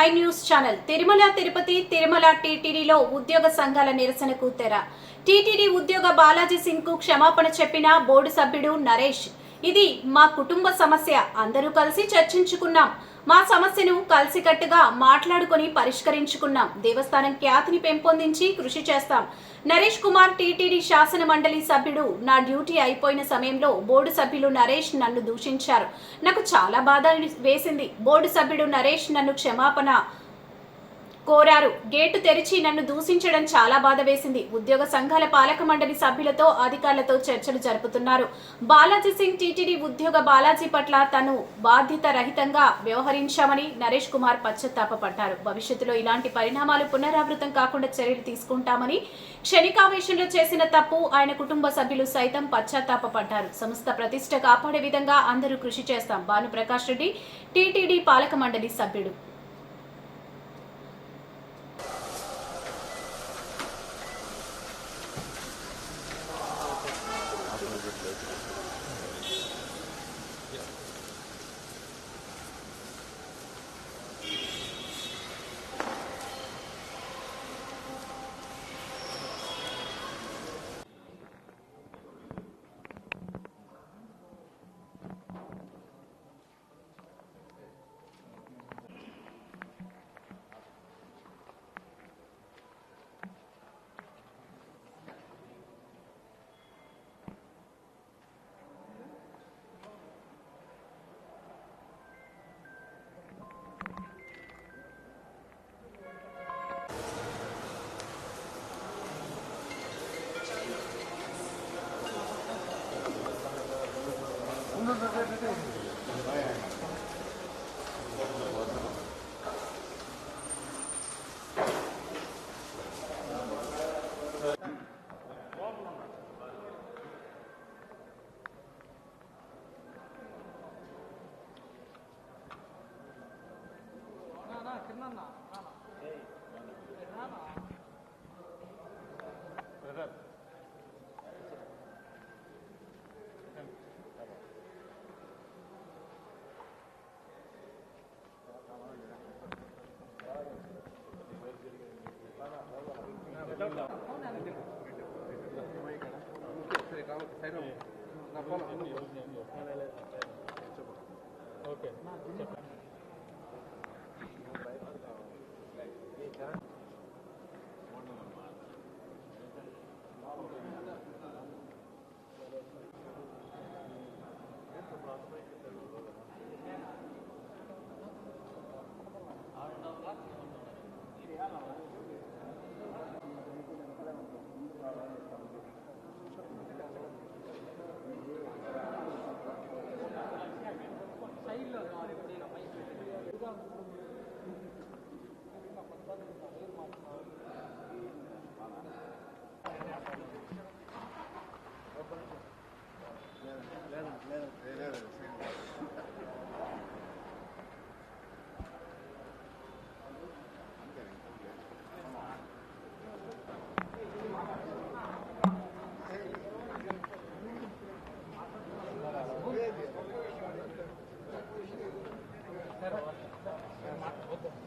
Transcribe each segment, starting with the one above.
Sky news channel Tirumala Tirupati Tirumala టీటీడీలో ఉద్యోగ సంఘాల నిరసనకు తెర. టీటీడీ ఉద్యోగ బాలాజీ సింగ్కు క్షమాపణ చెప్పిన బోర్డు సభ్యుడు నరేష్. ఇది మా కుటుంబ సమస్య. అందరూ కలిసి చర్చించుకున్నాం. మా సమస్యను కలిసికట్టుగా మాట్లాడుకొని పరిష్కరించుకున్నాం. దేవస్థానం ఖ్యాతిని పెంపొందించి కృషి చేస్తాం. నరేష్ కుమార్ టీటీడీ శాసన మండలి సభ్యుడు. నా డ్యూటీ అయిపోయిన సమయంలో బోర్డు సభ్యులు నరేష్ నన్ను దూషించారు. నాకు చాలా బాధ వేసింది. బోర్డు సభ్యుడు నరేష్ నన్ను క్షమాపణ కోరారు. గేటు తెరిచి నన్ను దూషించడం చాలా బాధ వేసింది. ఉద్యోగ సంఘాల పాలక మండలి సభ్యులతో అధికారులతో చర్చలు జరుపుతున్నారు. బాలాజీ సింగ్ టీటీడీ ఉద్యోగ బాలాజీ పట్ల తను బాధ్యత రహితంగా వ్యవహరించామని నరేష్ కుమార్ పశ్చాత్తాపడ్డారు భవిష్యత్తులో ఇలాంటి పరిణామాలు పునరావృతం కాకుండా చర్యలు తీసుకుంటామని క్షణికావేశంలో చేసిన తప్పు ఆయన కుటుంబ సభ్యులు సైతం పశ్చాత్తాపడ్డారు సంస్థ ప్రతిష్ట కాపాడే విధంగా అందరూ కృషి చేస్తాం. భానుప్రకాష్ రెడ్డి టీటీడీ పాలక మండలి సభ్యుడు. ఓకే చెప్పండి Gracias.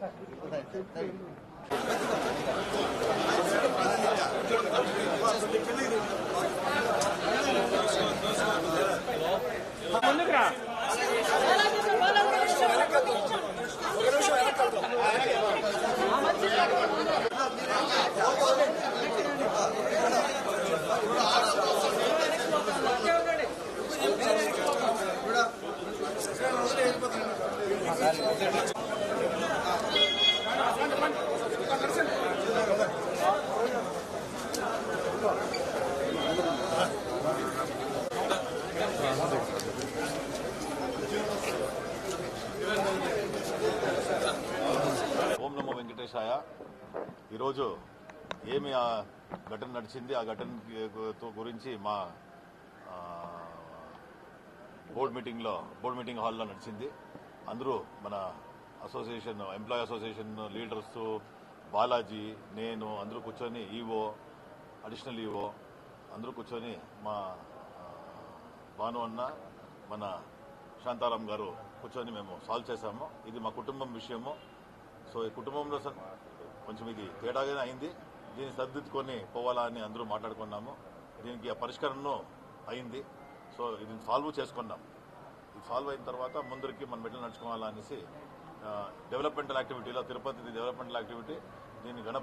Thank you. వెంకటేశాయ ఈరోజు ఏమి ఆ ఘటన నడిచింది? ఆ ఘటన గురించి మా బోర్డు బోర్డ్ మీటింగ్లో బోర్డ్ మీటింగ్ హాల్లో నడిచింది. అందరూ మన association employee association leaders Balaji నేను అందరూ కూర్చొని ఈవో అడిషనల్ ఈవో అందరూ కూర్చొని మా భాను అన్న మన శాంతారాం గారు కూర్చొని మేము సాల్వ్ చేశాము. ఇది మా కుటుంబం విషయము. సో ఈ కుటుంబంలో కొంచెం ఇది తేడాగానే అయింది. దీన్ని సర్దిద్దుకొని పోవాలా అని అందరూ మాట్లాడుకున్నాము. దీనికి ఆ పరిష్కారం అయింది. సో ఇది సాల్వ్ చేసుకున్నాం. ఇది సాల్వ్ అయిన తర్వాత ముందరికి మనం ఎట్లా నడుచుకోవాలా అనేసి డెవలప్మెంటల్ యాక్టివిటీలో తిరుపతి డెవలప్మెంటల్ యాక్టివిటీ దీన్ని గణ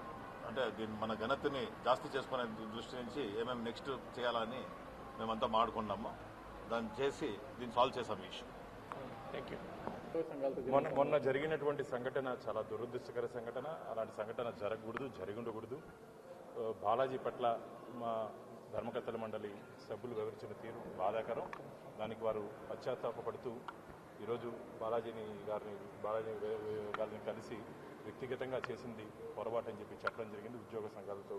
అంటే దీన్ని మన ఘనతని జాస్తి చేసుకునే దృష్టి నుంచి ఏమేమి నెక్స్ట్ చేయాలని మేమంతా మాడుకున్నాము దాన్ని చేసి దీన్ని సాల్వ్ చేసాం ఈ ఇష్యూ థ్యాంక్ యూ మొన్న మొన్న జరిగినటువంటి సంఘటన చాలా దురదృష్టకర సంఘటన. అలాంటి సంఘటన జరగకూడదు జరిగి ఉండకూడదు బాలాజీ పట్ల మా ధర్మకర్తల మండలి సభ్యులు వివరించిన తీరు బాధాకరం. దానికి వారు పశ్చాత్తాపడుతూ ఈరోజు బాలాజీని గారిని బాలాజీ గారిని కలిసి వ్యక్తిగతంగా చేసింది పొరపాటు అని చెప్పి చెప్పడం జరిగింది. ఉద్యోగ సంఘాలతో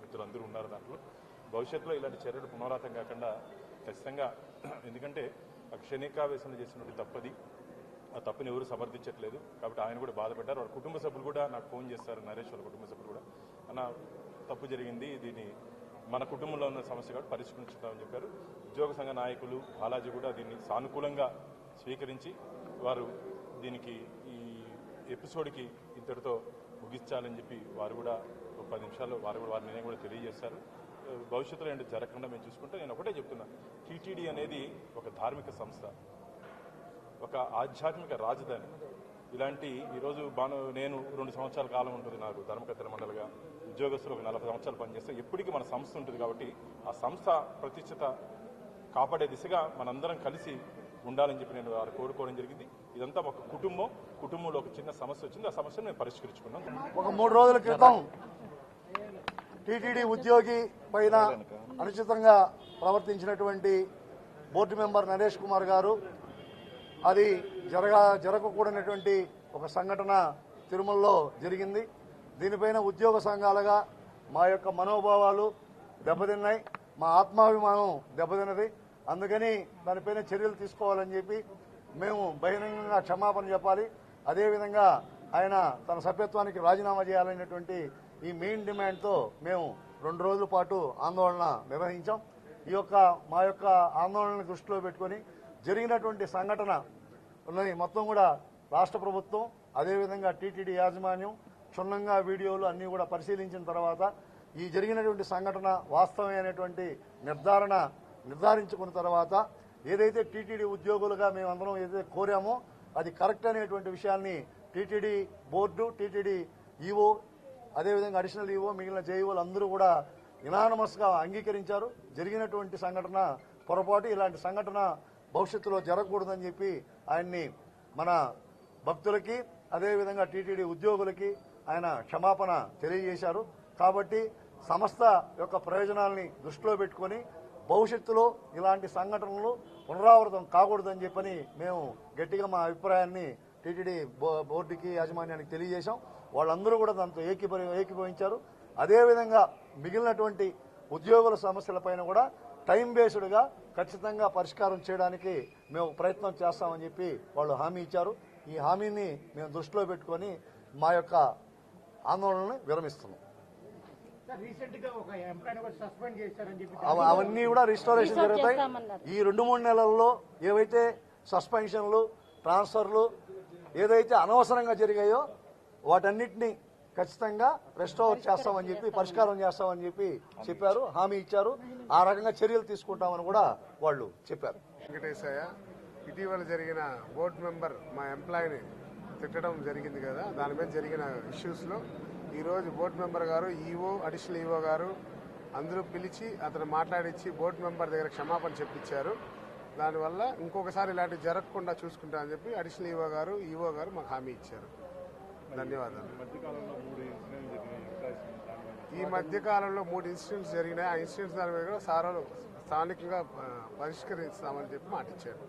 మిత్రులందరూ ఉన్నారు దాంట్లో. భవిష్యత్తులో ఇలాంటి చర్యలు పునరావృతం కాకుండా ఖచ్చితంగా ఎందుకంటే ఆ క్షణికావేశంలో చేసినటువంటి తప్పది ఆ తప్పుని ఎవరు సమర్థించట్లేదు. కాబట్టి ఆయన కూడా బాధపడ్డారు. వాళ్ళ కుటుంబ సభ్యులు కూడా నాకు ఫోన్ చేస్తారు నరేష్ వాళ్ళ కుటుంబ సభ్యులు కూడా. అన్న తప్పు జరిగింది దీన్ని మన కుటుంబంలో ఉన్న సమస్య కాబట్టి పరిష్కరించుకుంటామని చెప్పారు. ఉద్యోగ సంఘ నాయకులు బాలాజీ కూడా దీన్ని సానుకూలంగా స్వీకరించి వారు దీనికి ఈ ఎపిసోడ్కి ఇంతటితో ముగించాలని చెప్పి వారు కూడా ఒక పది నిమిషాల్లో వారు కూడా వారి నిర్ణయం కూడా తెలియజేస్తారు భవిష్యత్తులో ఏంటి జరగకుండా మేము చూసుకుంటే నేను ఒకటే చెప్తున్నా. టీటీడీ అనేది ఒక ధార్మిక సంస్థ. ఒక ఆధ్యాత్మిక రాజధాని. ఇలాంటి ఈరోజు బాను నేను రెండు సంవత్సరాల కాలం ఉంటుంది నాకు ధర్మకర్తల మండలిగా. ఉద్యోగస్తులు ఒక నలభై సంవత్సరాలు పనిచేస్తే ఎప్పటికీ మన సంస్థ ఉంటుంది కాబట్టి ఆ సంస్థ ప్రతిష్టత కాపాడే దిశగా మనందరం కలిసి ఉండాలని చెప్పి నేను వారు కోరుకోవడం జరిగింది. ఇదంతా ఒక కుటుంబం. కుటుంబంలో ఒక చిన్న సమస్య వచ్చింది. ఆ సమస్యను మేము పరిష్కరించుకున్నాం. ఒక మూడు రోజుల క్రితం టీటీడీ ఉద్యోగి పైన అనుచితంగా ప్రవర్తించినటువంటి బోర్డు మెంబర్ నరేష్ కుమార్ గారు అది జరగ జరగకూడనటువంటి ఒక సంఘటన తిరుమలలో జరిగింది. దీనిపైన ఉద్యోగ సంఘాలుగా మా యొక్క మనోభావాలు దెబ్బతిన్నాయి. మా ఆత్మాభిమానం దెబ్బతిన్నది. అందుకని దానిపైన చర్యలు తీసుకోవాలని చెప్పి మేము బహిరంగంగా క్షమాపణ చెప్పాలి. అదేవిధంగా ఆయన తన సభ్యత్వానికి రాజీనామా చేయాలనేటువంటి ఈ మెయిన్ డిమాండ్తో మేము రెండు రోజుల పాటు ఆందోళన నిర్వహించాం. ఈ యొక్క మా యొక్క ఆందోళనను దృష్టిలో పెట్టుకొని జరిగినటువంటి సంఘటన మొత్తం కూడా రాష్ట్ర ప్రభుత్వం అదేవిధంగా టీటీడీ యాజమాన్యం క్షుణ్ణంగా వీడియోలు అన్నీ కూడా పరిశీలించిన తర్వాత ఈ జరిగినటువంటి సంఘటన వాస్తవమైనటువంటి నిర్ధారణ నిర్ధారించుకున్న తర్వాత ఏదైతే టీటీడీ ఉద్యోగులుగా మేమందరం ఏదైతే కోరామో అది కరెక్ట్ అనేటువంటి విషయాన్ని టీటీడీ బోర్డు టీటీడీ ఈఓ అదేవిధంగా అడిషనల్ ఈఓ మిగిలిన జేఈఓలు అందరూ కూడా ఇనానమస్గా అంగీకరించారు. జరిగినటువంటి సంఘటన పొరపాటు. ఇలాంటి సంఘటన భవిష్యత్తులో జరగకూడదని చెప్పి ఆయన్ని మన భక్తులకి అదేవిధంగా టీటీడీ ఉద్యోగులకి ఆయన క్షమాపణ తెలియజేశారు. కాబట్టి సంస్థ యొక్క ప్రయోజనాల్ని దృష్టిలో పెట్టుకొని భవిష్యత్తులో ఇలాంటి సంఘటనలు పునరావృతం కాకూడదని చెప్పని మేము గట్టిగా మా అభిప్రాయాన్ని టీటీడీ బోర్డుకి యాజమాన్యానికి తెలియజేశాం. వాళ్ళందరూ కూడా దాంతో ఏకీభవి ఏకీభవించారు. అదేవిధంగా మిగిలినటువంటి ఉద్యోగుల సమస్యలపైన కూడా టైం బేస్డ్గా ఖచ్చితంగా పరిష్కారం చేయడానికి మేము ప్రయత్నం చేస్తామని చెప్పి వాళ్ళు హామీ ఇచ్చారు. ఈ హామీని మేము దృష్టిలో పెట్టుకొని మా యొక్క ఆందోళనని విరమిస్తున్నాం. అవన్నీ కూడా రిస్టోరేషన్ జరుగుతాయి. ఈ రెండు మూడు నెలల్లో ఏవైతే సస్పెన్షన్లు ట్రాన్స్ఫర్లు ఏదైతే అనవసరంగా జరిగాయో వాటన్నిటిని ఖచ్చితంగా రెస్టోర్ చేస్తామని చెప్పి పరిష్కారం చేస్తామని చెప్పి చెప్పారు హామీ ఇచ్చారు. ఆ రకంగా చర్యలు తీసుకుంటామని కూడా వాళ్ళు చెప్పారు. వెంకటేశయ్య ఇటీవల జరిగిన బోర్డు మెంబర్ మా ఎంప్లాయీని తిట్టడం జరిగింది కదా దాని మీద జరిగిన ఇష్యూస్లో ఈరోజు బోర్డు మెంబర్ గారు ఈఓ అడిషనల్ ఈఓ గారు అందరూ పిలిచి అతను మాట్లాడించి బోర్డు మెంబర్ దగ్గర క్షమాపణ చెప్పించారు దానివల్ల ఇంకొకసారి ఇలాంటివి జరగకుండా చూసుకుంటామని చెప్పి అడిషనల్ ఈఓ గారు ఈఓ గారు మాకు హామీ ఇచ్చారు. ధన్యవాదాలు. ఈ మధ్య కాలంలో మూడు ఇన్సిడెంట్స్ జరిగినాయి. ఆ ఇన్సిడెంట్స్ దాని మీద కూడా సార్ స్థానికంగా పరిష్కరిస్తామని చెప్పి మాట ఇచ్చారు